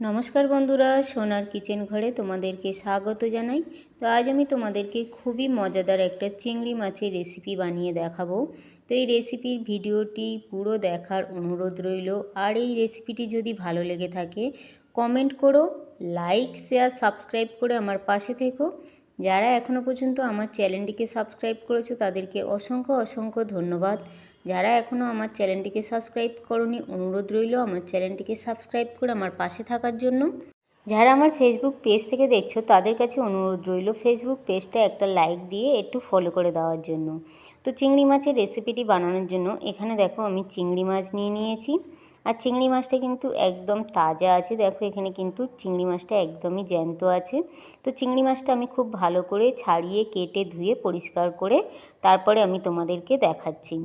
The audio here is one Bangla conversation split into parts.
নমস্কার বন্ধুরা, সোনার কিচেন ঘরে তোমাদেরকে স্বাগত জানাই। তো আজ আমি তোমাদেরকে খুবই মজাদার একটা চিংড়ি মাছের রেসিপি বানিয়ে দেখাবো। তো এই রেসিপির ভিডিওটি পুরো দেখার অনুরোধ রইল। আর এই রেসিপিটি যদি ভালো লেগে থাকে কমেন্ট করো লাইক শেয়ার সাবস্ক্রাইব করে আমার পাশে থেকো। যারা এখনও পর্যন্ত আমার চ্যানেলটিকে সাবস্ক্রাইব করেছ, তাদেরকে অসংখ্য অসংখ্য ধন্যবাদ। যারা এখনও আমার চ্যানেলটিকে সাবস্ক্রাইব করনি, অনুরোধ রইল আমার চ্যানেলটিকে সাবস্ক্রাইব করে আমার পাশে থাকার জন্য। যারা আমার ফেসবুক পেজ থেকে দেখছ, তাদের কাছে অনুরোধ রইল ফেসবুক পেজটা একটা লাইক দিয়ে একটু ফলো করে দেওয়ার জন্য। তো চিংড়ি মাছের রেসিপিটি বানানোর জন্য এখানে দেখো আমি চিংড়ি মাছ নিয়ে নিয়েছি। আর চিংড়ি মাছটা কিন্তু একদম তাজা আছে, দেখো এখানে কিন্তু চিংড়ি মাছটা একদমই জ্যান্ত আছে। তো চিংড়ি মাছটা আমি খুব ভালো করে ছাড়িয়ে, কেটে, ধুয়ে, পরিষ্কার করে তারপরে আমি তোমাদেরকে দেখাচ্ছি।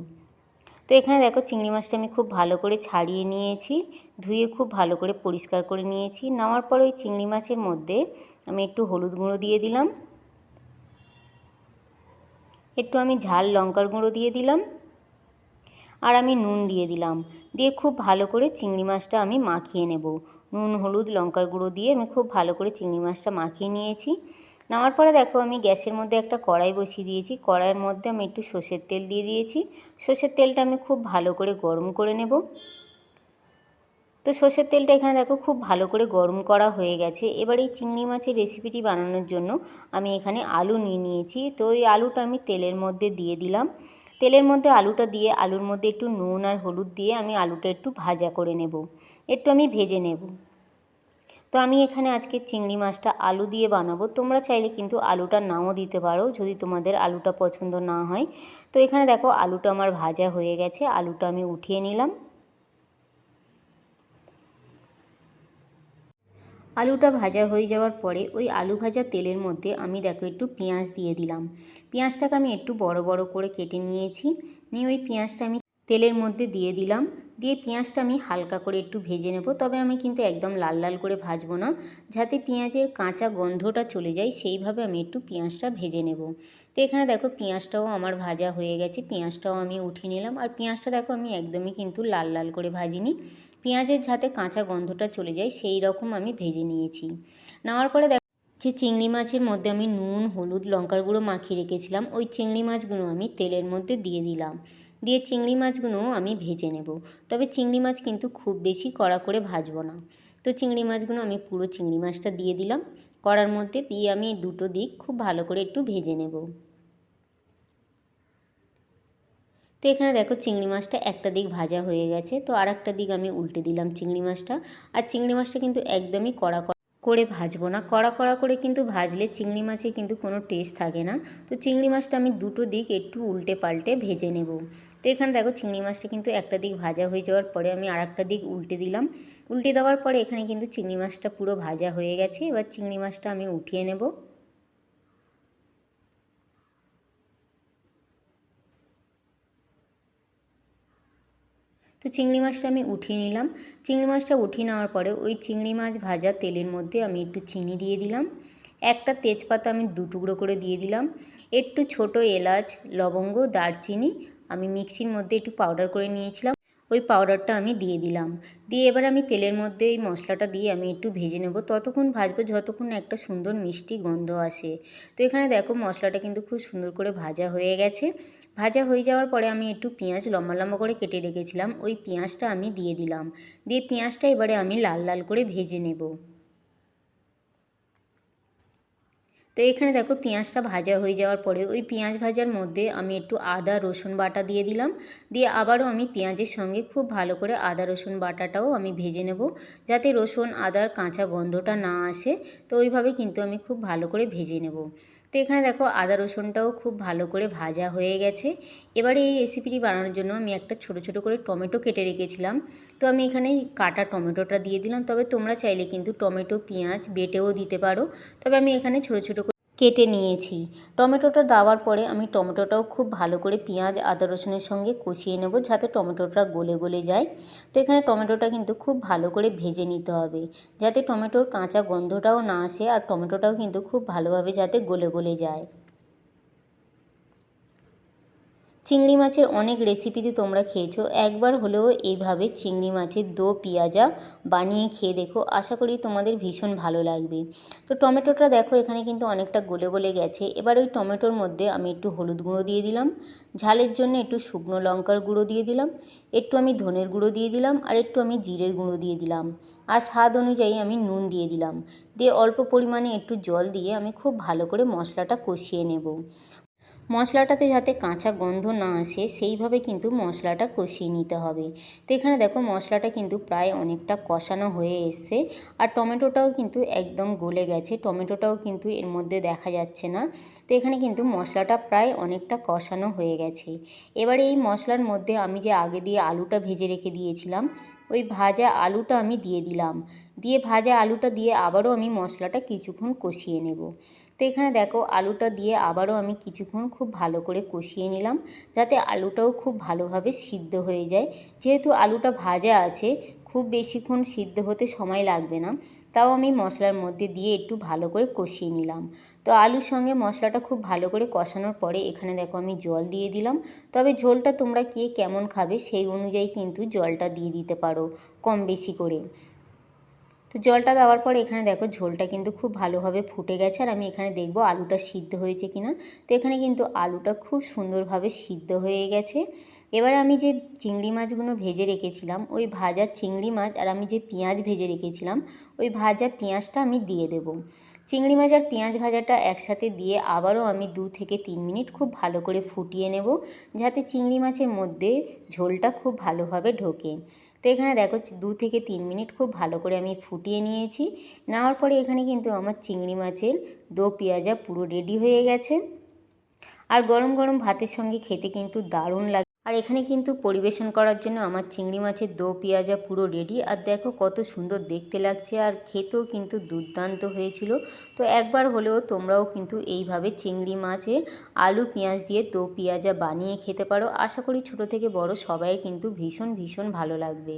তো এখানে দেখো চিংড়ি মাছটা আমি খুব ভালো করে ছাড়িয়ে নিয়েছি, ধুয়ে খুব ভালো করে পরিষ্কার করে নিয়েছি। নেওয়ার পর ওই চিংড়ি মাছের মধ্যে আমি একটু হলুদ গুঁড়ো দিয়ে দিলাম। একটু আমি ঝাল লঙ্কার গুঁড়ো দিয়ে দিলাম। আর আমি নুন দিয়ে দিলাম। দিয়ে খুব ভালো করে চিংড়ি মাছটা আমি মাখিয়ে নেব। নুন, হলুদ, লঙ্কার গুঁড়ো দিয়ে আমি খুব ভালো করে চিংড়ি মাছটা মাখিয়ে নিয়েছি। নেওয়ার পরে দেখো আমি গ্যাসের মধ্যে একটা কড়াই বসিয়ে দিয়েছি। কড়াইয়ের মধ্যে আমি একটু সর্ষের তেল দিয়ে দিয়েছি। সর্ষের তেলটা আমি খুব ভালো করে গরম করে নেব। তো সর্ষের তেলটা এখানে দেখো খুব ভালো করে গরম করা হয়ে গেছে। এবার এই চিংড়ি মাছের রেসিপিটি বানানোর জন্য আমি এখানে আলু নিয়ে নিয়েছি। তো এই আলুটা আমি তেলের মধ্যে দিয়ে দিলাম। তেলের মধ্যে আলুটা দিয়ে, আলুর মধ্যে একটু নুন আর হলুদ দিয়ে আমি আলুটা একটু ভাজা করে নেব। একটু আমি ভেজে নেব। তো আমি এখানে আজকে চিংড়ি মাছটা আলু দিয়ে বানাবো। তোমরা চাইলে কিন্তু আলুটা নাও দিতে পারো যদি তোমাদের আলুটা পছন্দ না হয়। তো এখানে দেখো আলুটা আমার ভাজা হয়ে গেছে, আলুটা আমি উঠিয়ে নিলাম। আলুটা ভাজা হয়ে যাওয়ার পরে ওই আলু ভাজা তেলের মধ্যে আমি দেখো একটু পেঁয়াজ দিয়ে দিলাম। পেঁয়াজটাকে আমি একটু বড় বড় করে কেটে নিয়েছি। নিয়ে ওই পেঁয়াজটা আমি তেলের মধ্যে দিয়ে দিলাম। দিয়ে পেঁয়াজটা আমি হালকা করে একটু ভেজে নেব। তবে আমি কিন্তু একদম লাল লাল করে ভাজবো না। যাতে পেঁয়াজের কাঁচা গন্ধটা চলে যায়, সেইভাবে আমি একটু পেঁয়াজটা ভেজে নেব। তো এখানে দেখো পেঁয়াজটাও আমার ভাজা হয়ে গেছে, পেঁয়াজটাও আমি উঠিয়ে নিলাম। আর পেঁয়াজটা দেখো আমি একদমই কিন্তু লাল লাল করে ভাজিনি। পেঁয়াজের যাতে কাঁচা গন্ধটা চলে যায়, সেই রকম আমি ভেজে নিয়েছি। নেওয়ার পরে দেখো যে চিংড়ি মাছের মধ্যে আমি নুন, হলুদ, লঙ্কার গুঁড়ো মাখিয়ে রেখেছিলাম। ওই চিংড়ি মাছগুলো আমি তেলের মধ্যে দিয়ে দিলাম। দিয়ে চিংড়ি মাছগুলো আমি ভেজে নেব। তবে চিংড়ি মাছ কিন্তু খুব বেশি কড়া করে ভাজবো না। তো চিংড়ি মাছগুলো আমি পুরো চিংড়ি মাছটা দিয়ে দিলাম। কড়ার মধ্যে দিয়ে আমি দুটো দিক খুব ভালো করে একটু ভেজে নেব। তো এখানে দেখো চিংড়ি মাছটা একটা দিক ভাজা হয়ে গেছে। তো আর একটা দিক আমি উল্টে দিলাম চিংড়ি মাছটা। আর চিংড়ি মাছটা কিন্তু একদমই কড়া করে ভাজবো না। কড়া কড়া করে কিন্তু ভাজলে চিংড়ি মাছে কিন্তু কোনো টেস্ট থাকে না। তো চিংড়ি মাছটা আমি দুটো দিক একটু উল্টে পাল্টে ভেজে নেব। তো এখানে দেখো চিংড়ি মাছটা কিন্তু একটা দিক ভাজা হয়ে যাওয়ার পরে আমি আর একটা দিক উল্টে দিলাম। উল্টে দেওয়ার পরে এখানে কিন্তু চিংড়ি মাছটা পুরো ভাজা হয়ে গেছে। এবার চিংড়ি মাছটা আমি উঠিয়ে নেব। তো চিংড়ি মাছটা আমি উঠিয়ে নিলাম। চিংড়ি মাছটা উঠিয়ে নেওয়ার পরে ওই চিংড়ি মাছ ভাজা তেলের মধ্যে আমি একটু চিনি দিয়ে দিলাম। একটা তেজপাতা আমি দু টুকরো করে দিয়ে দিলাম। একটু ছোট এলাচ, লবঙ্গ, দারচিনি আমি মিক্সির মধ্যে একটু পাউডার করে নিয়েছিলাম। ওই পাউডারটা আমি দিয়ে দিলাম। দিয়ে এবার আমি তেলের মধ্যে এই মশলাটা দিয়ে আমি একটু ভেজে নেব। ততক্ষণ ভাজবো যতক্ষণ একটা সুন্দর মিষ্টি গন্ধ আসে। তো এখানে দেখো মশলাটা কিন্তু খুব সুন্দর করে ভাজা হয়ে গেছে। ভাজা হয়ে যাওয়ার পরে আমি একটু পেঁয়াজ লম্বা লম্বা করে কেটে রেখেছিলাম। ওই পেঁয়াজটা আমি দিয়ে দিলাম। দিয়ে পেঁয়াজটা এবারে আমি লাল লাল করে ভেজে নেব। তো এখানে দেখো পেঁয়াজটা ভাজা হয়ে যাওয়ার পরে ওই পেঁয়াজ ভাজার মধ্যে আমি একটু আদা, রসুন বাটা দিয়ে দিলাম। দিয়ে আবারও আমি পেঁয়াজের সঙ্গে খুব ভালো করে আদা, রসুন বাটাটাও আমি ভেজে নেব যাতে রসুন, আদার কাঁচা গন্ধটা না আসে। তো ওইভাবে কিন্তু আমি খুব ভালো করে ভেজে নেব। তো এখানে দেখো আদা রসুনটাও খুব ভালো করে ভাজা হয়ে গেছে। এবারে এই রেসিপিটি বানানোর জন্য আমি একটা ছোট ছোট করে টমেটো কেটে রেখেছিলাম। তো আমি এখানে কাটা টমেটোটা দিয়ে দিলাম। তবে তোমরা চাইলে কিন্তু টমেটো, পেঁয়াজ, বেটেও দিতে পারো। তবে আমি এখানে ছোট ছোট কেটে নিয়েছি। টমেটোটা দেওয়ার পরে আমি টমেটোটাও খুব ভালো করে পেঁয়াজ, আদা রসুনের সঙ্গে কষিয়ে নেব যাতে টমেটোটা গলে গলে যায়। তো এখানে টমেটোটা কিন্তু খুব ভালো করে ভেজে নিতে হবে যাতে টমেটোর কাঁচা গন্ধটাও না আসে আর টমেটোটাও কিন্তু খুব ভালোভাবে যাতে গলে গলে যায়। চিংড়ি মাছের অনেক রেসিপিতে তোমরা খেয়েছো। একবার হলেও এইভাবে চিংড়ি মাছের দো পেঁয়াজা বানিয়ে খেয়ে দেখো। আশা করি তোমাদের ভীষণ ভালো লাগবে। তো টমেটোটা দেখো, এখানে কিন্তু অনেকটা গলে গলে গেছে। এবার ওই টমেটোর মধ্যে আমি একটু হলুদ গুঁড়ো দিয়ে দিলাম। ঝালের জন্য একটু শুকনো লঙ্কার গুঁড়ো দিয়ে দিলাম। একটু আমি ধনের গুঁড়ো দিয়ে দিলাম আর একটু আমি জিরের গুঁড়ো দিয়ে দিলাম। আর স্বাদ অনুযায়ী আমি নুন দিয়ে দিলাম। দিয়ে অল্প পরিমাণে একটু জল দিয়ে আমি খুব ভালো করে মশলাটা কষিয়ে নেব। মশলাটাতে যাতে কাঁচা গন্ধ না আসে, সেইভাবে কিন্তু মশলাটা কষিয়ে নিতে হবে। তো এখানে দেখো মশলাটা কিন্তু প্রায় অনেকটা কষানো হয়ে এসছে। আর টমেটোটাও কিন্তু একদম গলে গেছে। টমেটোটাও কিন্তু এর মধ্যে দেখা যাচ্ছে না। তো এখানে কিন্তু মশলাটা প্রায় অনেকটা কষানো হয়ে গেছে। এবারে এই মশলার মধ্যে আমি যে আগে দিয়ে আলুটা ভেজে রেখে দিয়েছিলাম ওই ভাজা আলুটা আমি দিয়ে দিলাম। দিয়ে ভাজা আলুটা দিয়ে আবারও আমি মশলাটা কিছুক্ষণ কষিয়ে নেব। তো এখানে দেখো আলুটা দিয়ে আবারও আমি কিছুক্ষণ খুব ভালো করে কষিয়ে নিলাম, যাতে আলুটাও খুব ভালোভাবে সিদ্ধ হয়ে যায়। যেহেতু আলুটা ভাজা আছে খুব বেশিক্ষণ সিদ্ধ হতে সময় লাগবে না। তাও আমি মশলার মধ্যে দিয়ে একটু ভালো করে কষিয়ে নিলাম। তো আলুর সঙ্গে মশলাটা খুব ভালো করে কষানোর পরে এখানে দেখো আমি জল দিয়ে দিলাম। তবে ঝোলটা তোমরা কে কেমন খাবে সেই অনুযায়ী কিন্তু জলটা দিয়ে দিতে পারো কম বেশি করে। তো জলটা দেওয়ার পর এখানে দেখো ঝোলটা কিন্তু খুব ভালোভাবে ফুটে গেছে আর আমি এখানে দেখব আলুটা সিদ্ধ হয়েছে কি না তো এখানে কিন্তু আলুটা খুব সুন্দরভাবে সিদ্ধ হয়ে গেছে। এবার আমি যে চিংড়ি মাছগুলো ভেজে রেখেছিলাম, ওই ভাজা চিংড়ি মাছ আর আমি যে পেঁয়াজ ভেজে রেখেছিলাম, ওই ভাজা পেঁয়াজটা আমি দিয়ে দেবো। চিংড়ি মাছ আর পেঁয়াজ ভাজাটা একসাথে দিয়ে আবারও আমি দু থেকে তিন মিনিট খুব ভালো করে ফুটিয়ে নেব, যাতে চিংড়ি মাছের মধ্যে ঝোলটা খুব ভালোভাবে ঢোকে। তো এখানে দেখো দু থেকে তিন মিনিট খুব ভালো করে আমি ফুটিয়ে নিয়েছি। নেওয়ার পরে এখানে কিন্তু আমার চিংড়ি মাছের দো পেঁয়াজা পুরো রেডি হয়ে গেছে। আর গরম গরম ভাতের সঙ্গে খেতে কিন্তু দারুণ লাগে। আর এখানে কিন্তু পরিবেশন করার জন্য আমার চিংড়ি মাছের দো পেঁয়াজা পুরো রেডি আর দেখো কত সুন্দর দেখতে লাগছে, আর খেতেও কিন্তু দুর্দান্ত হয়েছিল। তো একবার হলেও তোমরাও কিন্তু এইভাবে চিংড়ি মাছে আলু, পেঁয়াজ দিয়ে দো পেঁয়াজা বানিয়ে খেতে পারো। আশা করি ছোটো থেকে বড় সবাই কিন্তু ভীষণ ভীষণ ভালো লাগবে।